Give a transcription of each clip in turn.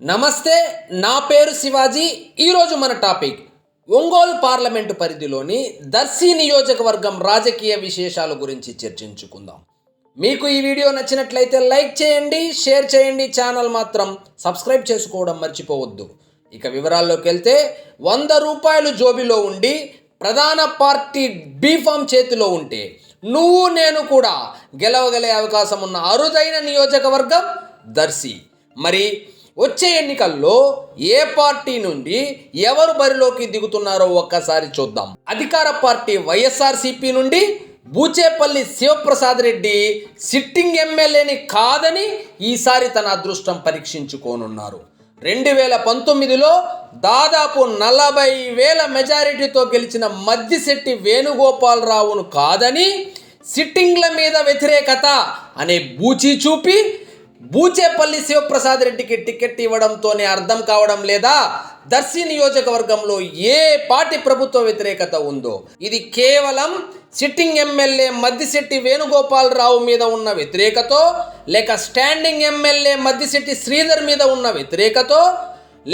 నమస్తే నా పేరు శివాజీ. ఈరోజు మన టాపిక్ ఒంగోలు పార్లమెంటు పరిధిలోని దర్శి నియోజకవర్గం రాజకీయ విశేషాల గురించి చర్చించుకుందాం. మీకు ఈ వీడియో నచ్చినట్లయితే లైక్ చేయండి షేర్ చేయండి ఛానల్ మాత్రం సబ్స్క్రైబ్ చేసుకోవడం మర్చిపోవద్దు. ఇక వివరాల్లోకి వెళ్తే వంద రూపాయలు జోబిలో ఉండి ప్రధాన పార్టీ బీఫామ్ చేతిలో ఉంటే నువ్వు నేను కూడా గెలవగలే అవకాశం ఉన్న అరుదైన నియోజకవర్గం దర్శి. మరి వచ్చే ఎన్నికల్లో ఏ పార్టీ నుండి ఎవరు బరిలోకి దిగుతున్నారో ఒక్కసారి చూద్దాం. అధికార పార్టీ వైఎస్ఆర్సీపీ నుండి బూచేపల్లి శివప్రసాద్ రెడ్డి సిట్టింగ్ ఎమ్మెల్యేని కాదని ఈసారి తన అదృష్టం పరీక్షించుకోనున్నారు. రెండు వేల పంతొమ్మిదిలో దాదాపు నలభై వేల మెజారిటీతో గెలిచిన మద్దిశెట్టి వేణుగోపాలరావును కాదని సిట్టింగ్ల మీద వ్యతిరేకత అనే బూచి చూపి బూచేపల్లి శివప్రసాద్ రెడ్డికి టికెట్ ఇవ్వడంతోనే అర్థం కావడం లేదా? దర్శి నియోజకవర్గంలో ఏ పార్టీ ప్రభుత్వ వ్యతిరేకత ఉందో? ఇది కేవలం సిట్టింగ్ ఎమ్మెల్యే మద్దిశెట్టి వేణుగోపాలరావు మీద ఉన్న వ్యతిరేకతో లేక స్టాండింగ్ ఎమ్మెల్యే మద్దిశెట్టి శ్రీధర్ మీద ఉన్న వ్యతిరేకతో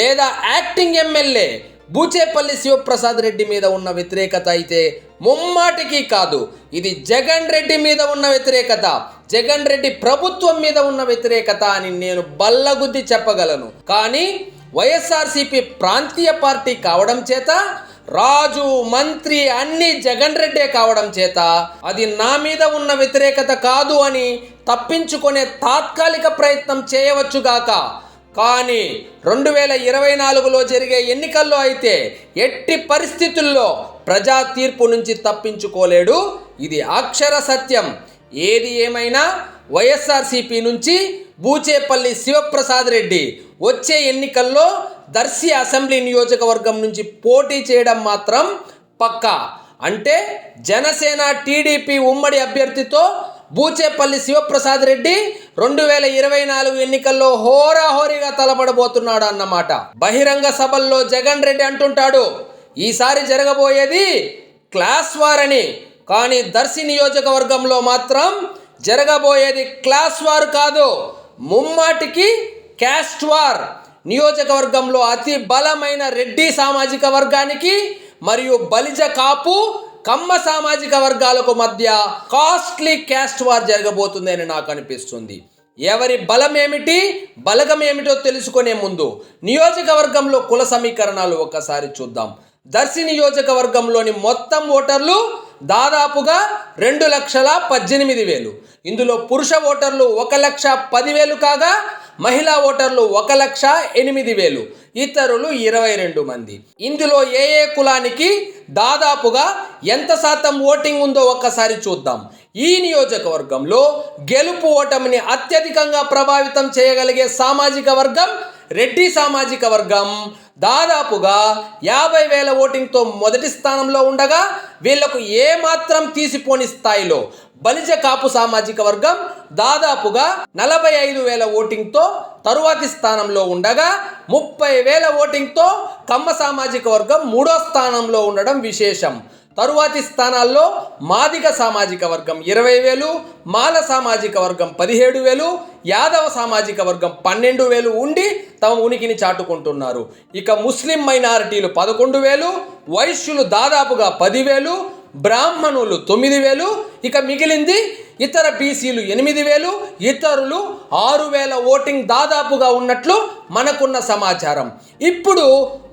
లేదా యాక్టింగ్ ఎమ్మెల్యే బూచేపల్లి శివప్రసాద్ రెడ్డి మీద ఉన్న వ్యతిరేకత అయితే ముమ్మాటికి కాదు. ఇది జగన్ రెడ్డి మీద ఉన్న వ్యతిరేకత. జగన్ రెడ్డి ప్రభుత్వం మీద ఉన్న వ్యతిరేకత అని నేను బల్లగుద్ది చెప్పగలను. కానీ వైఎస్ఆర్సీపీ ప్రాంతీయ పార్టీ కావడం చేత రాజు మంత్రి అన్ని జగన్ రెడ్డే కావడం చేత అది నా మీద ఉన్న వ్యతిరేకత కాదు అని తప్పించుకునే తాత్కాలిక ప్రయత్నం చేయవచ్చుగాక కానీ రెండు వేల ఇరవై నాలుగులో జరిగే ఎన్నికల్లో అయితే ఎట్టి పరిస్థితుల్లో ప్రజా తీర్పు నుంచి తప్పించుకోలేడు. ఇది అక్షర సత్యం. ఏది ఏమైనా వైఎస్ఆర్సీపీ నుంచి బూచేపల్లి శివప్రసాద్ రెడ్డి వచ్చే ఎన్నికల్లో దర్శి అసెంబ్లీ నియోజకవర్గం నుంచి పోటీ చేయడం మాత్రం పక్కా. అంటే జనసేన టీడీపీ ఉమ్మడి అభ్యర్థితో బూచేపల్లి శివప్రసాద్ రెడ్డి రెండు వేల ఇరవై నాలుగు ఎన్నికల్లో హోరాహోరీగా తలపడబోతున్నాడు అన్నమాట. బహిరంగ సభల్లో జగన్ రెడ్డి అంటుంటాడు ఈసారి జరగబోయేది క్లాస్ వార్ అని. కానీ దర్శి నియోజకవర్గంలో మాత్రం జరగబోయేది క్లాస్ వార్ కాదు ముమ్మాటికి క్యాస్ట్ వార్. నియోజకవర్గంలో అతి బలమైన రెడ్డి సామాజిక వర్గానికి మరియు బలిజ కాపు కమ్మ సామాజిక వర్గాలకు మధ్య కాస్ట్లీ క్యాస్ట్ వార్ జరగబోతుంది అని నాకు అనిపిస్తుంది. ఎవరి బలం ఏమిటి బలగం ఏమిటో తెలుసుకునే ముందు నియోజకవర్గంలో కుల సమీకరణాలు ఒక్కసారి చూద్దాం. దర్శి నియోజకవర్గంలోని మొత్తం ఓటర్లు దాదాపుగా రెండు లక్షల పద్దెనిమిది వేలు. ఇందులో పురుష ఓటర్లు ఒక లక్ష పదివేలు కాగా మహిళా ఓటర్లు ఒక లక్ష ఎనిమిది వేలు. ఇతరులు ఇరవై రెండు మంది. ఇందులో ఏ ఏ కులానికి దాదాపుగా ఎంత శాతం ఓటింగ్ ఉందో ఒక్కసారి చూద్దాం. ఈ నియోజకవర్గంలో గెలుపు ఓటమిని అత్యధికంగా ప్రభావితం చేయగలిగే సామాజిక వర్గం రెడ్డి సామాజిక వర్గం దాదాపుగా యాభై వేల ఓటింగ్తో మొదటి స్థానంలో ఉండగా వీళ్ళకు ఏమాత్రం తీసిపోని స్థాయిలో బలిజ కాపు సామాజిక వర్గం దాదాపుగా నలభై ఐదు వేల ఓటింగ్తో తరువాతి స్థానంలో ఉండగా ముప్పై వేల ఓటింగ్తో కమ్మ సామాజిక వర్గం మూడో స్థానంలో ఉండడం విశేషం. తరువాతి స్థానాల్లో మాదిగ సామాజిక వర్గం ఇరవై వేలు మాల సామాజిక వర్గం పదిహేడు వేలు యాదవ సామాజిక వర్గం పన్నెండు వేలు ఉండి తమ ఉనికిని చాటుకుంటున్నారు. ఇక ముస్లిం మైనారిటీలు పదకొండు వేలు వైశ్యులు దాదాపుగా పదివేలు బ్రాహ్మణులు తొమ్మిది వేలు ఇక మిగిలింది ఇతర బీసీలు ఎనిమిది వేలు ఇతరులు ఆరు వేల ఓటింగ్ దాదాపుగా ఉన్నట్లు మనకున్న సమాచారం. ఇప్పుడు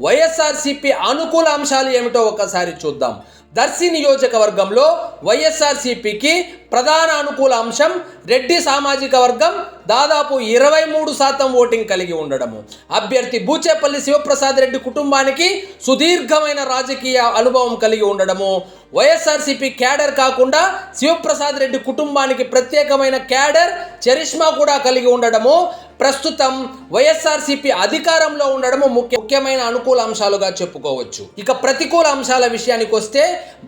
వైఎస్ఆర్సీపీ అనుకూల అంశాలు ఏమిటో ఒకసారి చూద్దాం. దర్శి నియోజకవర్గంలో వైఎస్ఆర్సీపీకి ప్రధాన అనుకూల అంశం రెడ్డి సామాజిక వర్గం దాదాపు ఇరవై మూడు శాతం ఓటింగ్ కలిగి ఉండడము. అభ్యర్థి బూచేపల్లి శివప్రసాద్ రెడ్డి కుటుంబానికి సుదీర్ఘమైన రాజకీయ అనుభవం కలిగి ఉండడము. వైఎస్ఆర్సీపీ క్యాడర్ కాకుండా శివప్రసాద్ రెడ్డి కుటుంబానికి ప్రత్యేకమైన క్యాడర్ చరిష్మా కూడా కలిగి ఉండడము. ప్రస్తుతం వైఎస్ఆర్సీపీ అధికారంలో ఉండడము ముఖ్య ముఖ్యమైన అనుకూల అంశాలుగా చెప్పుకోవచ్చు. ఇక ప్రతికూల అంశాల విషయానికి వస్తే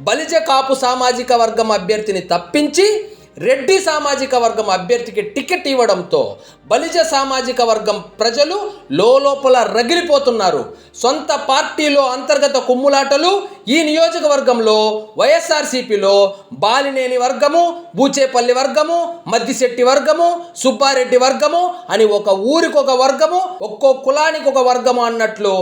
బలిజ కాపు సామాజిక వర్గం అభ్యర్థిని తప్పించి రెడ్డి సామాజిక వర్గం అభ్యర్థికి టికెట్ ఇవ్వడంతో బలిజ సామాజిక వర్గం ప్రజలు లోపల రగిలిపోతున్నారు. సొంత పార్టీలో అంతర్గత కుమ్ములాటలు ఈ నియోజకవర్గంలో వైఎస్ఆర్సీపీలో బాలినేని వర్గము బూచేపల్లి వర్గము మద్దిశెట్టి వర్గము సుబ్బారెడ్డి వర్గము అని ఒక ఊరికి ఒక వర్గము ఒక్కో కులానికి ఒక వర్గము అన్నట్లు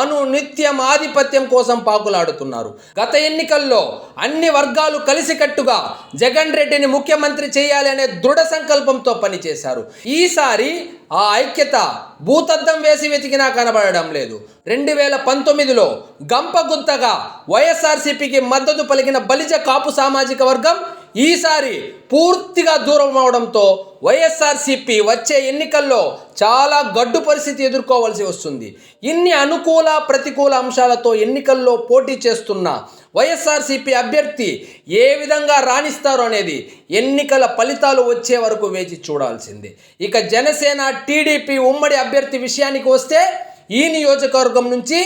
అను నిత్యం ఆధిపత్యం కోసం పాకులాడుతున్నారు. గత ఎన్నికల్లో అన్ని వర్గాలు కలిసికట్టుగా జగన్ రెడ్డిని ముఖ్యమంత్రి చేయాలి అనే దృఢ సంకల్పంతో పనిచేశారు. ఈసారి ఆ ఐక్యత భూతద్దం వేసి వెతికినా కనబడడం లేదు. రెండు వేల పంతొమ్మిదిలో గంపగుంతగా వైఎస్ఆర్సీపీకి మద్దతు పలికిన బలిజ కాపు సామాజిక వర్గం ఈసారి పూర్తిగా దూరం అవడంతో వైఎస్ఆర్సీపీ వచ్చే ఎన్నికల్లో చాలా గడ్డు పరిస్థితి ఎదుర్కోవాల్సి వస్తుంది. ఇన్ని అనుకూల ప్రతికూల అంశాలతో ఎన్నికల్లో పోటీ చేస్తున్న వైఎస్ఆర్సీపీ అభ్యర్థి ఏ విధంగా రాణిస్తారో అనేది ఎన్నికల ఫలితాలు వచ్చే వరకు వేచి చూడాల్సిందే. ఇక జనసేన టీడీపీ ఉమ్మడి అభ్యర్థి విషయానికి వస్తే ఈ నియోజకవర్గం నుంచి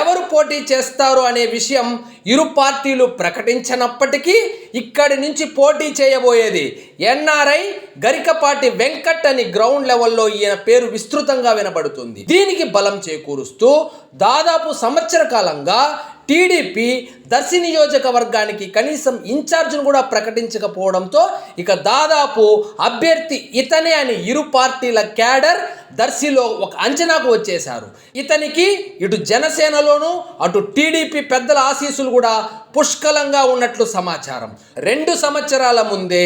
ఎవరు పోటీ చేస్తారు అనే విషయం ఇరు పార్టీలు ప్రకటించనప్పటికీ ఇక్కడి నుంచి పోటీ చేయబోయేది ఎన్ఆర్ఐ గరికపాటి వెంకట్ అని గ్రౌండ్ లెవెల్లో ఈయన పేరు విస్తృతంగా వినబడుతుంది. దీనికి బలం చేకూరుస్తూ దాదాపు సంవత్సర కాలంగా టీడీపీ దర్శి నియోజకవర్గానికి కనీసం ఇన్ఛార్జ్ను కూడా ప్రకటించకపోవడంతో ఇక దాదాపు అభ్యర్థి ఇతనే అని ఇరు పార్టీల క్యాడర్ దర్శిలో ఒక అంచనాకు వచ్చేశారు. ఇతనికి ఇటు జనసేనలోను అటు టీడీపీ పెద్దల ఆశీస్సులు కూడా పుష్కలంగా ఉన్నట్లు సమాచారం. రెండు సంవత్సరాల ముందే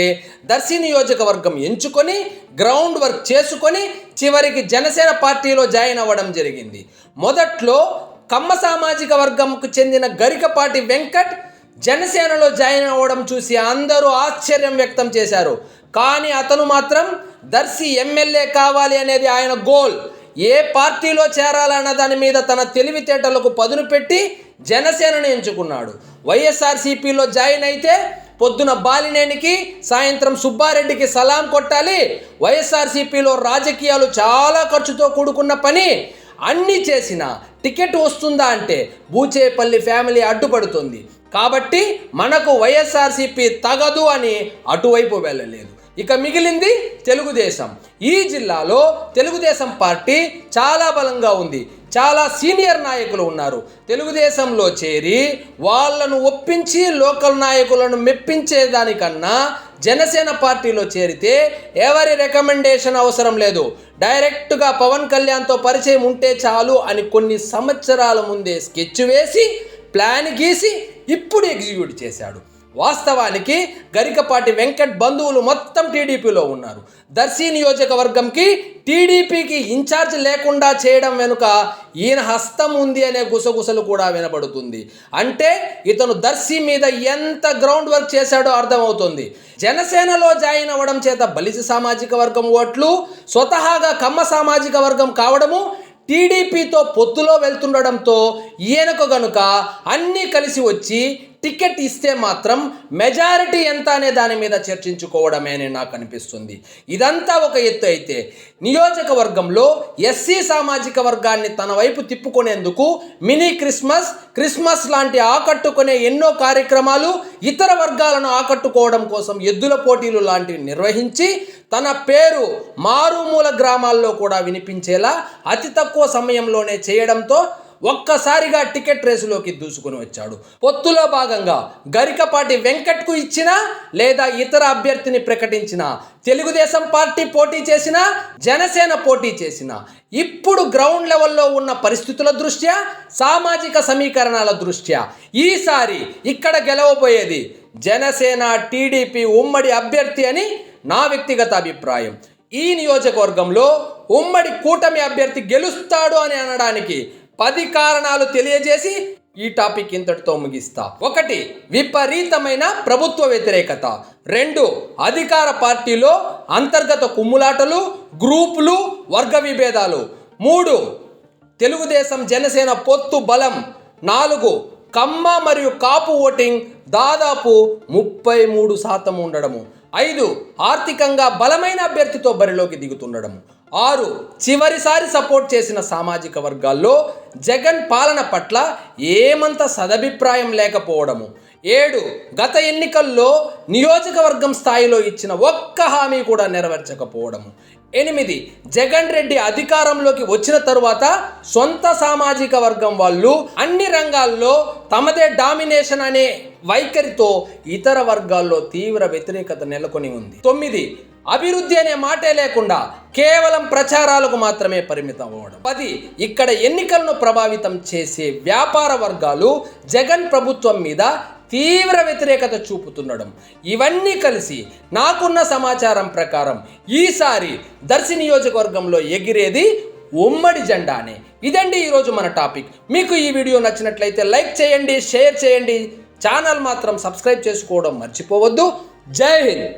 దర్శి నియోజకవర్గం ఎంచుకొని గ్రౌండ్ వర్క్ చేసుకొని చివరికి జనసేన పార్టీలో జాయిన్ అవ్వడం జరిగింది. మొదట్లో కమ్మ సామాజిక వర్గంకు చెందిన గరికపాటి వెంకట్ జనసేనలో జాయిన్ అవ్వడం చూసి అందరూ ఆశ్చర్యం వ్యక్తం చేశారు. కానీ అతను మాత్రం దర్శి ఎమ్మెల్యే కావాలి అనేది ఆయన గోల్. ఏ పార్టీలో చేరాలన్న దాని మీద తన తెలివితేటలకు పదును పెట్టి జనసేనను ఎంచుకున్నాడు. వైఎస్ఆర్సీపీలో జాయిన్ అయితే పొద్దున బాలినేనికి సాయంత్రం సుబ్బారెడ్డికి సలాం కొట్టాలి. వైఎస్ఆర్సీపీలో రాజకీయాలు చాలా ఖర్చుతో కూడుకున్న పని. అన్నీ చేసిన టికెట్ వస్తుందా అంటే బూచేపల్లి ఫ్యామిలీ అడ్డుపడుతుంది. కాబట్టి మనకు వైఎస్ఆర్సీపీ తగదు అని అటువైపు వెళ్ళలేదు. ఇక మిగిలింది తెలుగుదేశం. ఈ జిల్లాలో తెలుగుదేశం పార్టీ చాలా బలంగా ఉంది. చాలా సీనియర్ నాయకులు ఉన్నారు. తెలుగుదేశంలో చేరి వాళ్ళను ఒప్పించి లోకల్ నాయకులను మెప్పించేదానికన్నా జనసేన పార్టీలో చేరితే ఎవరి రికమెండేషన్ అవసరం లేదు. డైరెక్ట్గా పవన్ కళ్యాణ్తో పరిచయం ఉంటే చాలు అని కొన్ని సంవత్సరాల ముందే స్కెచ్ వేసి ప్లాన్ గీసి ఇప్పుడు ఎగ్జిక్యూట్ చేశాడు. వాస్తవానికి గరికపాటి వెంకట్ బంధువులు మొత్తం టీడీపీలో ఉన్నారు. దర్శి నియోజకవర్గంకి టీడీపీకి ఇన్ఛార్జ్ లేకుండా చేయడం వెనుక ఈయన హస్తం ఉంది అనే గుసగుసలు కూడా వినబడుతుంది. అంటే ఇతను దర్శి మీద ఎంత గ్రౌండ్ వర్క్ చేశాడో అర్థమవుతుంది. జనసేనలో జాయిన్ అవ్వడం చేత బలిజ సామాజిక వర్గం ఓట్లు స్వతహాగా కమ్మ సామాజిక వర్గం కావడము టీడీపీతో పొత్తులో వెళ్తుండడంతో ఈయనకు గనుక అన్నీ కలిసి వచ్చి టికెట్ ఇస్తే మాత్రం మెజారిటీ ఎంత అనే దాని మీద చర్చించుకోవడమే అని నాకు అనిపిస్తుంది. ఇదంతా ఒక ఎత్తు అయితే నియోజకవర్గంలో ఎస్సీ సామాజిక వర్గాన్ని తన వైపు తిప్పుకునేందుకు మినీ క్రిస్మస్ క్రిస్మస్ లాంటి ఆకట్టుకునే ఎన్నో కార్యక్రమాలు ఇతర వర్గాలను ఆకట్టుకోవడం కోసం ఎద్దుల పోటీలు లాంటివి నిర్వహించి తన పేరు మారుమూల గ్రామాల్లో కూడా వినిపించేలా అతి తక్కువ సమయంలోనే చేయడంతో ఒక్కసారిగా టికెట్ రేసులోకి దూసుకుని వచ్చాడు. పొత్తులో భాగంగా గరికపాటి వెంకట్కు ఇచ్చిన లేదా ఇతర అభ్యర్థిని ప్రకటించిన తెలుగుదేశం పార్టీ పోటీ చేసిన జనసేన పోటీ చేసిన ఇప్పుడు గ్రౌండ్ లెవెల్లో ఉన్న పరిస్థితుల దృష్ట్యా సామాజిక సమీకరణాల దృష్ట్యా ఈసారి ఇక్కడ గెలవబోయేది జనసేన టీడీపీ ఉమ్మడి అభ్యర్థి అని నా వ్యక్తిగత అభిప్రాయం. ఈ నియోజకవర్గంలో ఉమ్మడి కూటమి అభ్యర్థి గెలుస్తాడు అని అనడానికి పది కారణాలు తెలియజేసి ఈ టాపిక్ ఇంతటితో ముగిస్తా. ఒకటి విపరీతమైన ప్రభుత్వ వ్యతిరేకత. రెండు అధికార పార్టీలో అంతర్గత కుమ్ములాటలు గ్రూపులు వర్గ విభేదాలు. మూడు తెలుగుదేశం జనసేన పొత్తు బలం. నాలుగు కమ్మ మరియు కాపు ఓటింగ్ దాదాపు ముప్పై మూడు శాతం ఉండడము. ఐదు ఆర్థికంగా బలమైన అభ్యర్థితో బరిలోకి దిగుతుండడము. ఆరు చివరిసారి సపోర్ట్ చేసిన సామాజిక వర్గాల్లో జగన్ పాలన పట్ల ఏమంత సదభిప్రాయం లేకపోవడము. ఏడు గత ఎన్నికల్లో నియోజకవర్గం స్థాయిలో ఇచ్చిన ఒక్క హామీ కూడా నెరవేర్చకపోవడము. ఎనిమిది జగన్ రెడ్డి అధికారంలోకి వచ్చిన తరువాత సొంత సామాజిక వర్గం వాళ్ళు అన్ని రంగాల్లో తమదే డామినేషన్ అనే వైఖరితో ఇతర వర్గాల్లో తీవ్ర వ్యతిరేకత నెలకొని ఉంది. తొమ్మిది అభివృద్ధి అనే మాటే లేకుండా కేవలం ప్రచారాలకు మాత్రమే పరిమితం అవ్వడం. పది ఇక్కడ ఎన్నికలను ప్రభావితం చేసే వ్యాపార వర్గాలు జగన్ ప్రభుత్వం మీద తీవ్ర వ్యతిరేకత చూపుతుండడం. ఇవన్నీ కలిసి నాకున్న సమాచారం ప్రకారం ఈసారి దర్శి నియోజకవర్గంలో ఎగిరేది ఉమ్మడి జెండానే. ఇదండి ఈరోజు మన టాపిక్. మీకు ఈ వీడియో నచ్చినట్లయితే లైక్ చేయండి షేర్ చేయండి. ఛానల్ మాత్రం సబ్స్క్రైబ్ చేసుకోవడం మర్చిపోవద్దు. జై హింద్!